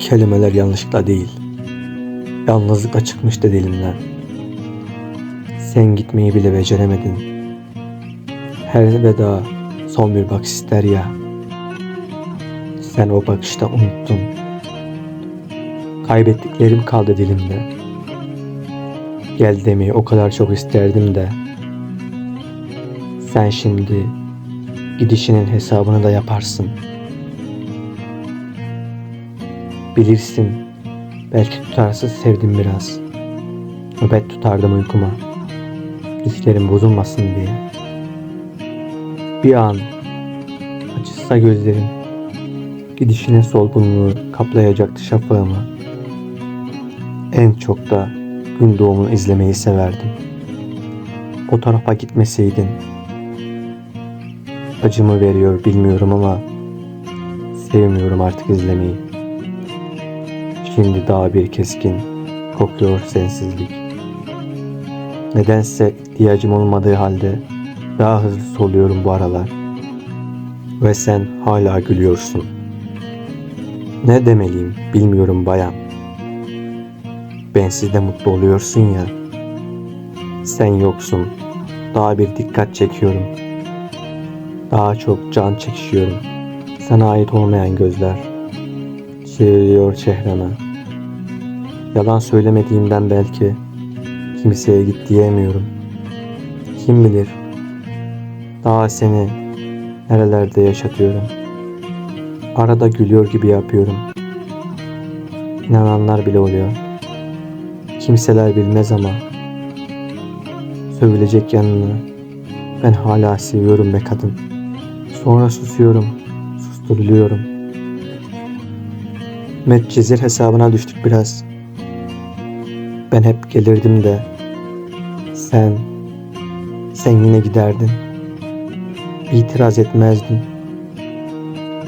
Kelimeler yanlışlıkla değil. Yalnızlıkla çıkmıştı dilimden. Sen gitmeyi bile beceremedin. Her veda son bir bakış ister ya. Sen o bakışta unuttun. Kaybettiklerim kaldı dilimde. Gel demeyi o kadar çok isterdim de. Sen şimdi gidişinin hesabını da yaparsın. Bilirsin belki tutarsız sevdim biraz. Nöbet tutardım uykuma. Hislerim bozulmasın diye. Bir an acısa gözlerin gidişinin solgunluğu kaplayacaktı şafağımı. En çok da gün doğumunu izlemeyi severdim. O tarafa gitmeseydin acımı veriyor bilmiyorum ama sevmiyorum artık izlemeyi. Şimdi daha bir keskin kokuyor sensizlik. Nedense ihtiyacım olmadığı halde daha hızlı soluyorum bu aralar. Ve sen hala gülüyorsun. Ne demeliyim bilmiyorum bayan. Bensiz de mutlu oluyorsun ya. Sen yoksun. Daha bir dikkat çekiyorum. Daha çok can çekişiyorum. Sana ait olmayan gözler. Çeviriyor çehreme. Yalan söylemediğimden belki kimseye git diyemiyorum. Kim bilir daha seni nerelerde yaşatıyorum. Arada gülüyor gibi yapıyorum. İnananlar bile oluyor. Kimseler bilmez ama sövülecek yanını ben hala seviyorum be kadın. Sonra susuyorum, susturuluyorum. Medcezir hesabına düştük biraz. Ben hep gelirdim de sen sen yine giderdin. İtiraz etmezdin.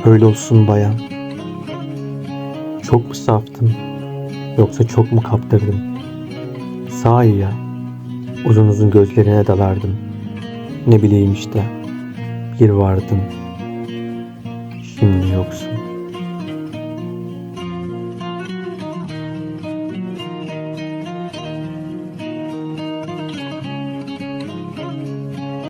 Öyle olsun bayan. Çok mu saftım? Yoksa çok mu kaptırdım? Sahi ya. Uzun uzun gözlerine dalardım. Ne bileyim işte. Bir vardın. Şimdi yoksun.